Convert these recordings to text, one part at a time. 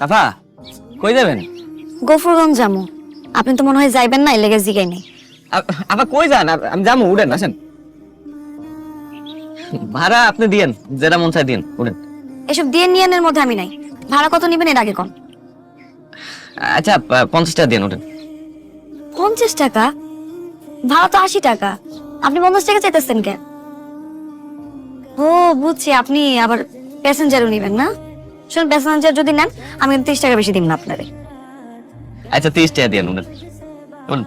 আফা কই যাবেন? গফরগঞ্জ যামু। আপনি তো মনে হয় যাইবেন না এলেগে জিগাই নেই। আ- আফা কই যান? আমি যাব উঠেন আসেন। ভাড়া আপনি দিয়েন যেটা মন চাই দিন উঠেন। এসব দিয়ে নিয়ানের মধ্যে আমি নাই। ভাড়া কত নিবেন এর আগে কোন? আচ্ছা পঞ্চাশ টাকা দিন উঠেন। পঞ্চাশ টাকা? ভাড়া তো আশি টাকা। আপনি পঞ্চাশ টাকা চাইতেছেন কেন? ও বুঝছি আপনি আবার প্যাসেঞ্জারও নিবেন না? শুনুন প্যাসেঞ্জার যদি নেন আমি কিন্তু তিরিশ টাকা বেশি দিব না আপনারে। আচ্ছা তিরিশ টাকা উঠেন উঠেন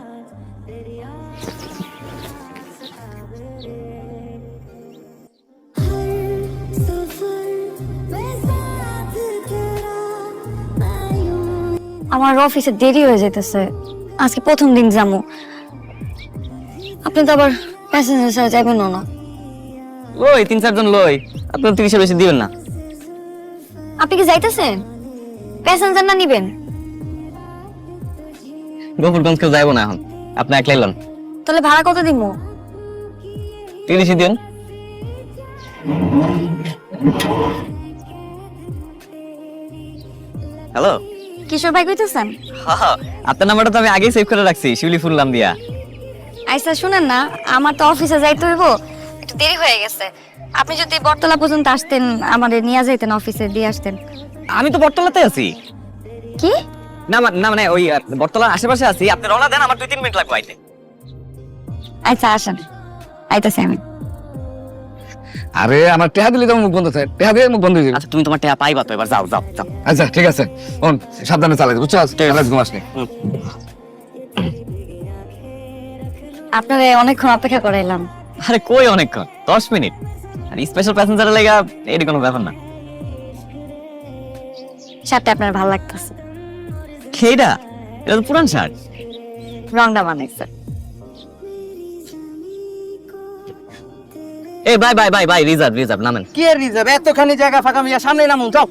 আমার অফিসে দেরি হয়ে যেতেছে আজকে প্রথম দিন যাব আপনি তো আবার প্যাসেঞ্জার ছাড়া যাবেন না। লই তিন চারজন লই। আপনার তিরিশের বেশি দিবেন না। আপনি কি যাইতেছেন? প্যাসেঞ্জার না নিবেন? গোপুরগঞ্জ কেউ যাইবো না এখন। আপনি একলাই লন। তাহলে ভাড়া কত দিব তিরিশই দিন। হ্যালো? কিশোর ভাই কইতেছেন? আপনার নাম্বারটা তো আমি আগেই সেভ করে রাখছি শিউলি ফুল নাম দিয়া। আইসা শুনেন না আমার তো অফিসে যাইতে হইব। একটু দেরি হয়ে গেছে। আপনি যদি বটতলা পর্যন্ত আসতেন আমাদের নিয়ে যাইতেন অফিসে দিয়ে আসতেন। আমি তো বটতলাতে আছি। কি? না না মানে ওই বটতলার আশেপাশে আছি। আপনি রওনা দেন আমার দুই তিন মিনিট লাগবে আইতে। আচ্ছা আসেন। আইতাছি আমি। আরে আমার টেহা দিলে তো মুখ বন্ধ থাকে। টেহা দিয়ে মুখ বন্ধ হয়ে যাবে। আচ্ছা তুমি তোমার টাকা পাইবা তো এবার যাও যাও যাও। আচ্ছা ঠিক আছে। শোন সাবধানে চালাই বুঝছ? চালাই ঘুমাস নি আপনারে অনেকক্ষণ অপেক্ষা করাইলাম। আরে কই অনেকক্ষণ দশ মিনিট। আর স্পেশাল প্যাসেঞ্জারের লেগা এটি কোনো ব্যাপার না। শার্টটা আপনার ভালো লাগতেছে। খেয়েটা এটা তো পুরান শার্ট। রংটা বানাইছে এ বাই বাই বাই বাই রিজার্ভ রিজার্ভ নামেন। কি আর রিজার্ভ? এতখানি জায়গা ফাঁকা মিয়া সামনে নামুন যাও।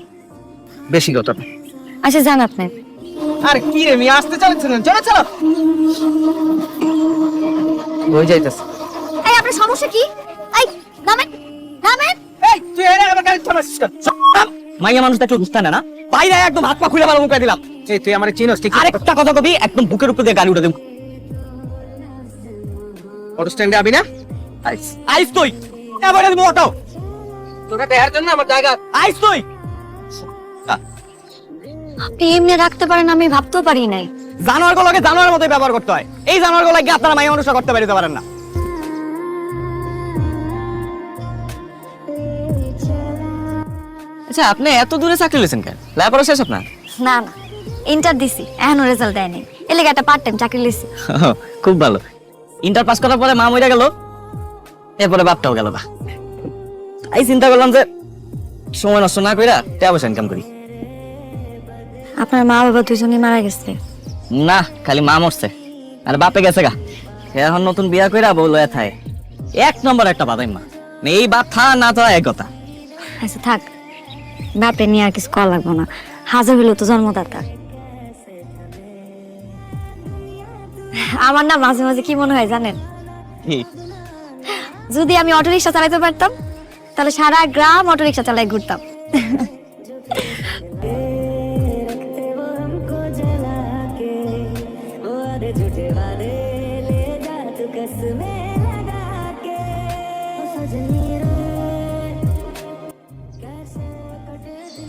বেশি কথা আচ্ছা যান আপনি। আর কি রে মিয়া আসতে চালাচ্ছেন চলো চলো। হয়ে যাইতেছে। আপনার সমস্যা কি? এই নামেন নামেন। এই তুই এর আবার গাড়ি চালাচ্ছিস কেন? চল। মাইয়া মানুষ বুঝতে না না? বাইরে একদম হাত পা খুলে ভালো মুখে দিলাম। এই তুই আমার চিনস ঠিক আরেকটা কথা কবি একদম বুকের উপর দিয়ে গাড়ি উঠে দেব। অটো স্ট্যান্ডে আবি না? আইস তুই। এবার তুমি অটো। দেখার জন্য আমার জায়গা আইস তুই। আপনি এমনি রাখতে পারেন আমি ভাবতেও পারি নাই। জানোয়ার গুলোকে জানোয়ার মতোই ব্যবহার করতে হয়। এই জানোয়ার গুলোকে আপনারা মাইয়া মানুষরা করতে পারিতে পারেন না। আচ্ছা আপনি এত দূরে চাকরি লেছেন কেন? লেখাপড়া শেষ আপনার? না না ইন্টার দিছি এখনও রেজাল্ট দেয়নি। এলাকা একটা পার্ট টাইম চাকরি লিছি খুব ভালো। ইন্টার পাস করার পরে মা মরে গেল এরপরে বাপটাও গেল না এই চিন্তা করলাম যে সময় নষ্ট না কইরা টাকা পয়সা ইনকাম করি। আপনার মা বাবা দুজনেই মারা গেছে। না খালি মা মরছে আর বাপে গেছে গা। এখন নতুন বিয়া কইরা বউ লয়া থায়। এক নম্বর একটা বাদাই মা এই বাপ থা না তো এক কথা। আচ্ছা থাক। বাপে নিয়ে আর কিছু করা লাগবো না। হাজার হইল তো জন্মদাতা। আমার না মাঝে মাঝে কি মনে হয় জানেন? যদি আমি অটো রিক্সা চালাতে পারতাম তাহলে সারা গ্রাম অটো রিক্সা চালাই ঘুরতাম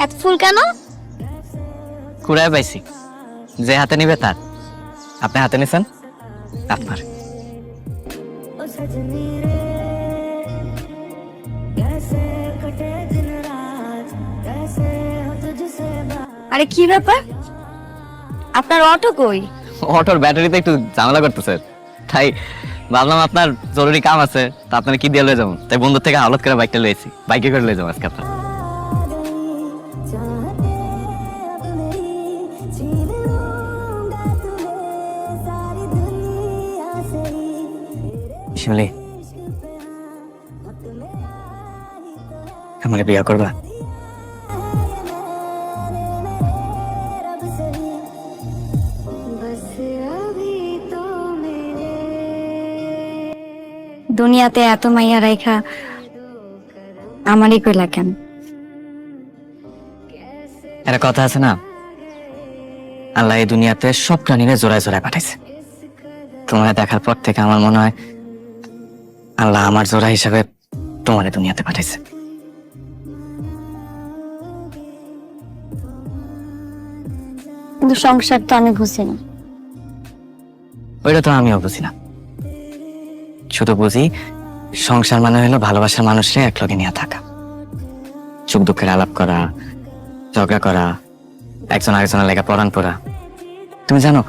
এত ফুল কেন? কুড়ায় পাইছি। যে হাতে নিবে তার। আপনি হাতে নিছেন? আপনার। আরে কি ব্যাপার? আপনার অটো কই? অটোর ব্যাটারিতে একটু ঝামেলা করতেছে। তাই ভাবলাম আপনার জরুরি কাম আছে তা আপনার কি দিয়ে লয়ে যাব? তাই বন্ধুর থেকে হালত করে বাইকটা লয়েছি বাইকে করে লয়ে যাব আজকে আপনার। শিমলি। আমাকে বিয়া করবা? দুনিয়াতে এত মাইয়া রাইখা আমারই কইলা কেন? একটা কথা আছে না? আল্লাহ এই দুনিয়াতে সব প্রাণীরে জোড়ায় জোড়ায় পাঠাইছে। তোমার দেখার পর থেকে আমার মনে হয় আল্লাহ আমার জোড়া হিসাবে তোমার দুনিয়াতে পাঠাইছে। কিন্তু সংসার তো আমি বুঝি না। ওইটা তো আমিও বুঝি না। শুধু বুঝি সংসার মানে হলো ভালোবাসার মানুষরে একলগে নিয়ে থাকা। সুখ দুঃখের আলাপ করা ঝগড়া করা একজন আরেকজনের লেগে পরাণ পড়া তুমি জানো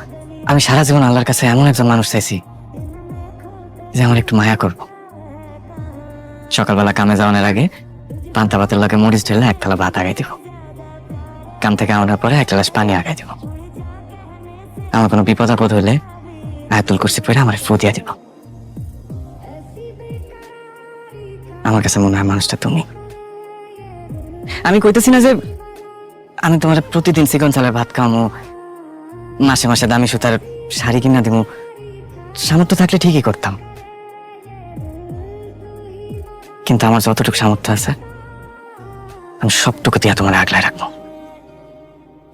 আমি সারা জীবন আল্লাহর কাছে এমন একজন মানুষ চাইছি যে আমার একটু মায়া করব। সকালবেলা কামে যাওয়ার আগে পান্তা ভাতের লগে মরিচ ঢেলে এক থালা ভাত আগাই দিব। কাম থেকে আনার পরে এক গ্লাস পানি আগাই দিব। আমার কোনো বিপদ আপদ হইলে আয়াতুল কুরসি পরে আমার ফু দিয়া দিব। আমার কাছে মনে হয় মানুষটা তুমি। আমি কইতেছি না যে আমি তোমার প্রতিদিন চিকন চালের ভাত খাওয়ামো মাসে মাসে দামি সুতার শাড়ি কিনা দিব সামর্থ্য থাকলে ঠিকই করতাম। কিন্তু আমার যতটুকু সামর্থ্য আছে আমি সবটুকু দিয়া তোমার আগলায় রাখব।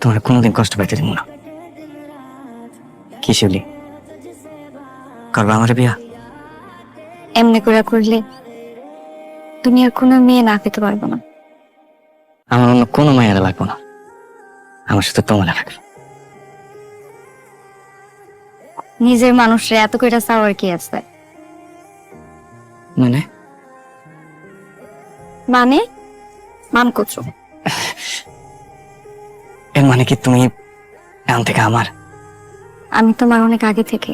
তোমার কোনোদিন কষ্ট পাইতে দিব না। কি শিউলি? করবা আমার বিয়া? এমনি করে করলে দুনিয়ার কোনো মেয়ে না পেতে পারব না। আমার অন্য কোনো মায়েরা লাগবো না। আমার সাথে তোমার লাগবে। নিজের মানুষরা এত করে চাওয়ার কি আছে? মানে? মানে? মান করছ এর মানে কি তুমি এখন থেকে আমার? আমি তোমার অনেক আগে থেকে।